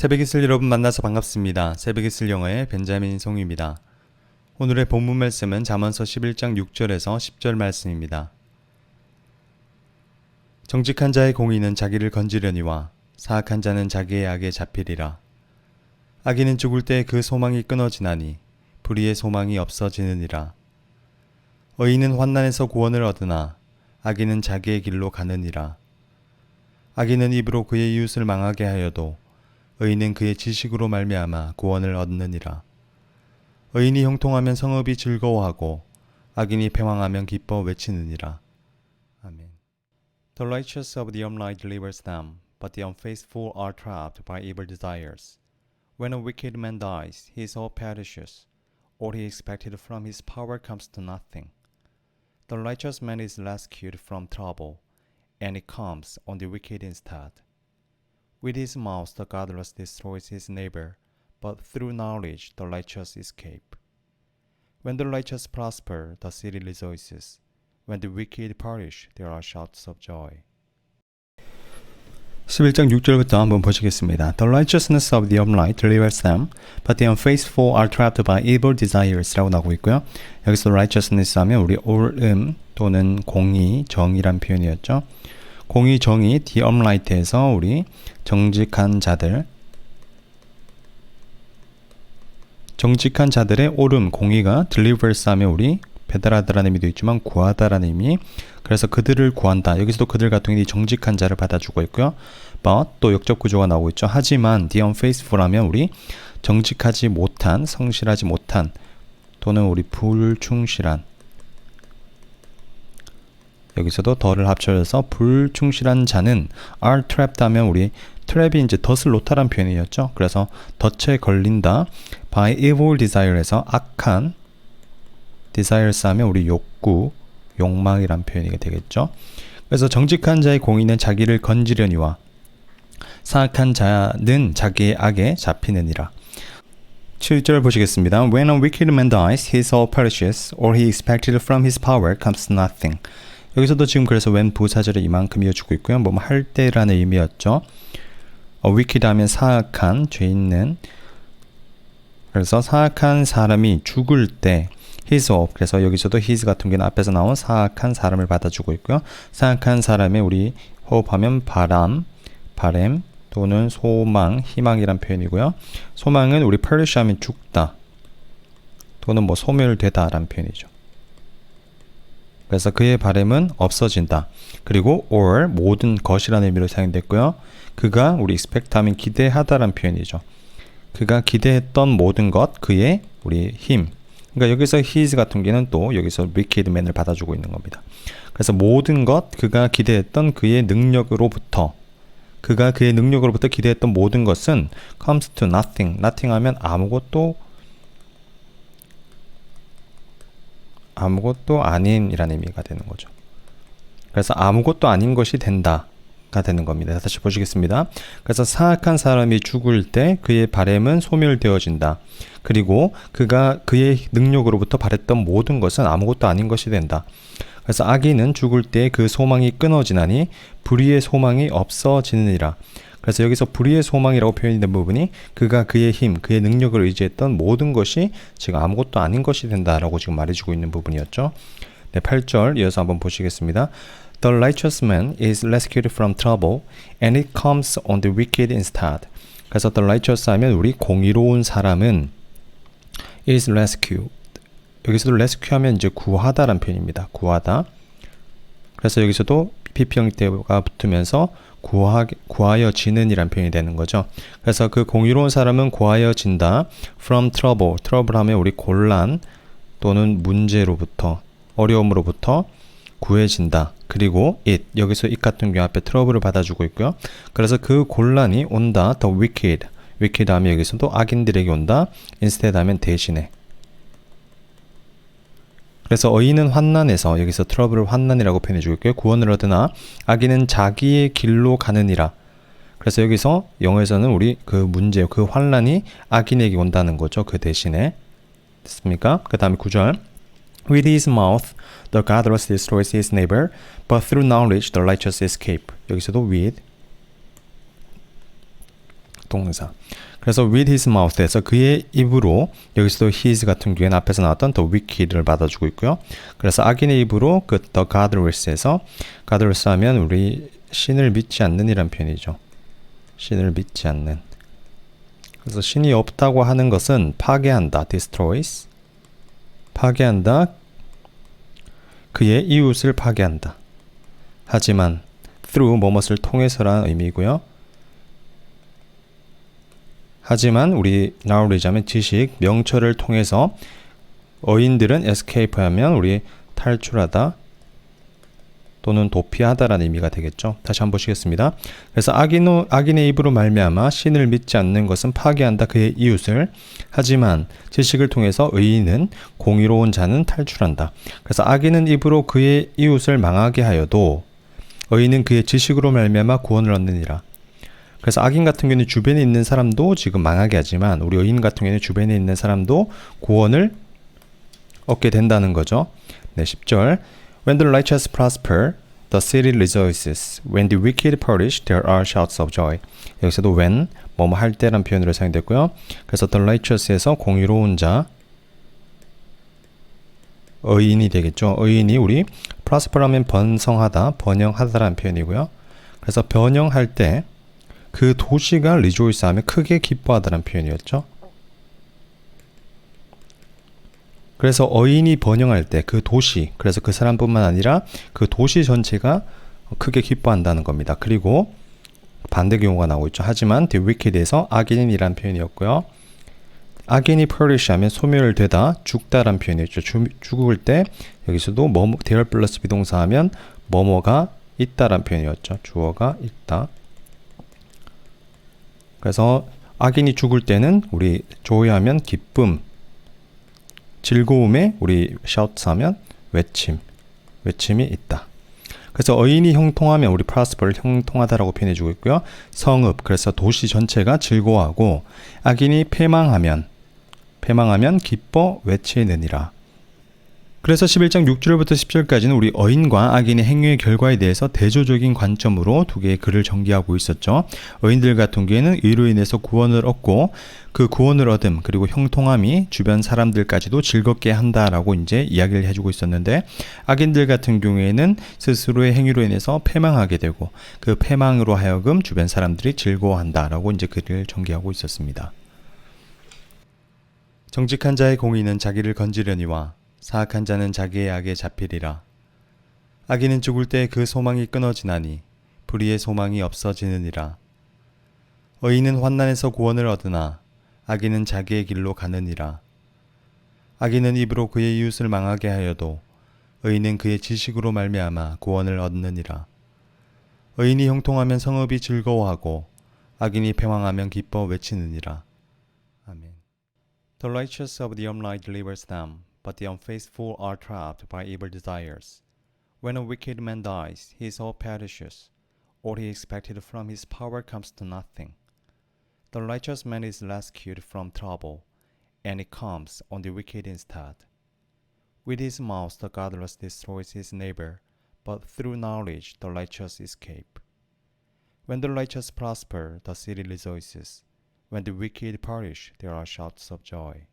새벽 이슬 여러분 만나서 반갑습니다. 새벽 이슬 영어의 벤자민 송입니다. 오늘의 본문 말씀은 잠언서 11장 6절에서 10절 말씀입니다. 정직한 자의 공의는 자기를 건지려니와 사악한 자는 자기의 악에 잡히리라. 악인은 죽을 때 그 소망이 끊어지나니 불의의 소망이 없어지느니라. 의인은 환난에서 구원을 얻으나 악인은 자기의 길로 가느니라. 악인은 입으로 그의 이웃을 망하게 하여도 의인은 그의 지식으로 말미암아 구원을 얻느니라. 의인이 형통하면 성읍이 즐거워하고 악인이 패왕하면 기뻐 외치느니라. 아멘. The righteous of the upright delivers them, but the unfaithful are trapped by evil desires. When a wicked man dies, his soul perishes. All he expected from his power comes to nothing. The righteous man is rescued from trouble, and it comes on the wicked instead. With his mouth the godless destroys his neighbor, but through knowledge the righteous escape. When the righteous prosper, the city rejoices. When the wicked perish, there are shouts of joy. 11장 6절부터 한번 보시겠습니다. The righteousness of the upright delivers them, but the unfaithful are trapped by evil desires 라고 나오고 있고요. 여기서 righteousness 하면 우리 옳음 또는 공의, 정의란 표현이었죠. 공의, 정의, upright에서 우리 정직한 자들, 정직한 자들의 옳음, 공의가 delivers 하면 우리 배달하다라는 의미도 있지만 구하다라는 의미. 그래서 그들을 구한다. 여기서도 그들 같은 경우 정직한 자를 받아주고 있고요. but 또 역접 구조가 나오고 있죠. 하지만 the unfaithful 하면 우리 정직하지 못한, 성실하지 못한 또는 우리 불충실한 여기서도 더를 합쳐져서 불충실한 자는 are trapped 하면 우리 트랩이 이제 덫을 놓다란 표현이었죠. 그래서 덫에 걸린다. by evil desire에서 악한 desires 하면 우리 욕구, 욕망이란 표현이 되겠죠. 그래서 정직한 자의 공의는 자기를 건지려니와 사악한 자는 자기의 악에 잡히느니라. 7절 보시겠습니다. When a wicked man dies, his soul perishes, or he expected from his power comes nothing. 여기서도 지금 그래서 when 부사절에 이만큼 이어주고 있고요. 뭐 할 때라는 의미였죠. 어, 하면 사악한, 죄 있는. 그래서 사악한 사람이 죽을 때 his of 그래서 여기서도 his 같은 경우는 앞에서 나온 사악한 사람을 받아주고 있고요. 사악한 사람의 우리 호흡하면 바람, 바램 또는 소망, 희망이란 표현이고요. 소망은 우리 perish 하면 죽다 또는 뭐 소멸되다라는 표현이죠. 그래서 그의 바램은 없어진다. 그리고 or 모든 것이라는 의미로 사용됐고요. 그가 우리 expect 하면 기대하다라는 표현이죠. 그가 기대했던 모든 것, 그의 우리 힘. 그러니까 여기서 his 같은 경우는 또 여기서 wicked man을 받아주고 있는 겁니다. 그래서 모든 것, 그가 기대했던 그의 능력으로부터 그가 그의 능력으로부터 기대했던 모든 것은 comes to nothing. nothing 하면 아무것도 아무것도 아닌이라는 의미가 되는 거죠. 그래서 아무것도 아닌 것이 된다가 되는 겁니다. 다시 보시겠습니다. 그래서 사악한 사람이 죽을 때 그의 바램은 소멸되어진다. 그리고 그가 그의 능력으로부터 바랬던 모든 것은 아무것도 아닌 것이 된다. 그래서 악인은 죽을 때 그 소망이 끊어지나니 불의의 소망이 없어지느니라. 그래서 여기서 불의의 소망이라고 표현된 부분이 그가 그의 힘, 그의 능력을 의지했던 모든 것이 지금 아무것도 아닌 것이 된다라고 지금 말해주고 있는 부분이었죠. 네, 8절 이어서 한번 보시겠습니다. The righteous man is rescued from trouble, and it comes on the wicked instead. 그래서 the righteous 하면 우리 공의로운 사람은 is rescued. 여기서도 rescue 하면 이제 구하다란 표현입니다. 구하다. 그래서 여기서도 PP형 때가 붙으면서 구하, 구하여지는이란 표현이 되는 거죠. 그래서 그 공의로운 사람은 구하여진다. From trouble. trouble 하면 우리 곤란 또는 문제로부터 어려움으로부터 구해진다. 그리고 it 여기서 it 같은 경우 앞에 트러블을 받아주고 있고요. 그래서 그 곤란이 온다. The wicked. wicked 하면 여기서도 악인들에게 온다. instead 하면 대신에. 그래서 의인은 환난에서 여기서 트러블을 환난이라고 표현해 주고 있고요. 구원을 얻으나 악인은 자기의 길로 가느니라. 그래서 여기서 영어에서는 우리 그 문제, 그 환난이 악인에게 온다는 거죠. 그 대신에. 됐습니까? 그 다음에 9절. With his mouth, the godless destroys his neighbor, but through knowledge, the righteous escape. 여기서도 with 동사. 그래서 with his mouth에서 그의 입으로 여기서도 his 같은 경우에는 앞에서 나왔던 the wicked를 받아주고 있고요. 그래서 악인의 입으로 그 the godless에서 godless 하면 우리 신을 믿지 않는 이란 표현이죠. 신을 믿지 않는. 그래서 신이 없다고 하는 것은 파괴한다, destroys. 파괴한다. 그의 이웃을 파괴한다. 하지만 through 뭐뭇을 통해서라는 의미고요. 하지만 우리 나우리자면 지식, 명철을 통해서 어인들은 escape 하면 우리 탈출하다 또는 도피하다라는 의미가 되겠죠. 다시 한번 보시겠습니다. 그래서 악인, 악인의 입으로 말미암아 신을 믿지 않는 것은 파괴한다 그의 이웃을 하지만 지식을 통해서 의인은 공의로운 자는 탈출한다. 그래서 악인은 입으로 그의 이웃을 망하게 하여도 의인은 그의 지식으로 말미암아 구원을 얻느니라. 그래서 악인 같은 경우는 주변에 있는 사람도 지금 망하게 하지만 우리 의인 같은 경우는 주변에 있는 사람도 구원을 얻게 된다는 거죠. 네, 10절. When the righteous prosper, the city rejoices. When the wicked perish, there are shouts of joy. 여기서도 when 뭐뭐 할 때란 표현으로 사용됐고요. 그래서 the righteous에서 공의로운 자 의인이 되겠죠. 의인이 우리 prosper하면 번성하다, 번영하다라는 표현이고요. 그래서 번영할 때 그 도시가 하면 크게 기뻐하다라는 표현이었죠. 그래서 어인이 번영할 때 그 도시, 그래서 그 사람뿐만 아니라 그 도시 전체가 크게 기뻐한다는 겁니다. 그리고 반대 경우가 나오고 있죠. 하지만 the wicked에서 악인이란 표현이었고요. 악인이 perish 하면 소멸되다, 죽다란 표현이었죠. 주, 죽을 때 여기서도 뭐 대열 플러스 비동사 하면 뭐뭐가 있다란 표현이었죠. 주어가 있다. 그래서 악인이 죽을 때는 우리 조회하면 기쁨, 즐거움에 우리 shout 하면 외침, 외침이 있다. 그래서 어인이 형통하면 우리 prosper를 형통하다라고 표현해주고 있고요. 성읍, 그래서 도시 전체가 즐거워하고 악인이 패망하면 패망하면 기뻐 외치느니라. 그래서 11장 6절부터 10절까지는 우리 어인과 악인의 행위의 결과에 대해서 대조적인 관점으로 두 개의 글을 전개하고 있었죠. 어인들 같은 경우에는 의로 인해서 구원을 얻고 그 구원을 얻음 그리고 형통함이 주변 사람들까지도 즐겁게 한다라고 이제 이야기를 해주고 있었는데 악인들 같은 경우에는 스스로의 행위로 인해서 패망하게 되고 그 패망으로 하여금 주변 사람들이 즐거워한다라고 이제 글을 전개하고 있었습니다. 정직한 자의 공의는 자기를 건지려니와 사악한 자는 자기의 악에 잡히리라. 악인은 죽을 때 그 소망이 끊어지나니 불의의 소망이 없어지느니라. 의인은 환난에서 구원을 얻으나 악인은 자기의 길로 가느니라. 악인은 입으로 그의 이웃을 망하게 하여도 의인은 그의 지식으로 말미암아 구원을 얻느니라. 의인이 형통하면 성읍이 즐거워하고 악인이 패왕하면 기뻐 외치느니라. 아멘. The righteous of the upright delivers them. But the unfaithful are trapped by evil desires. When a wicked man dies, his soul perishes. All he expected from his power comes to nothing. The righteous man is rescued from trouble, and it comes on the wicked instead. With his mouth, the godless destroys his neighbor, but through knowledge, the righteous escape. When the righteous prosper, the city rejoices. When the wicked perish, there are shouts of joy.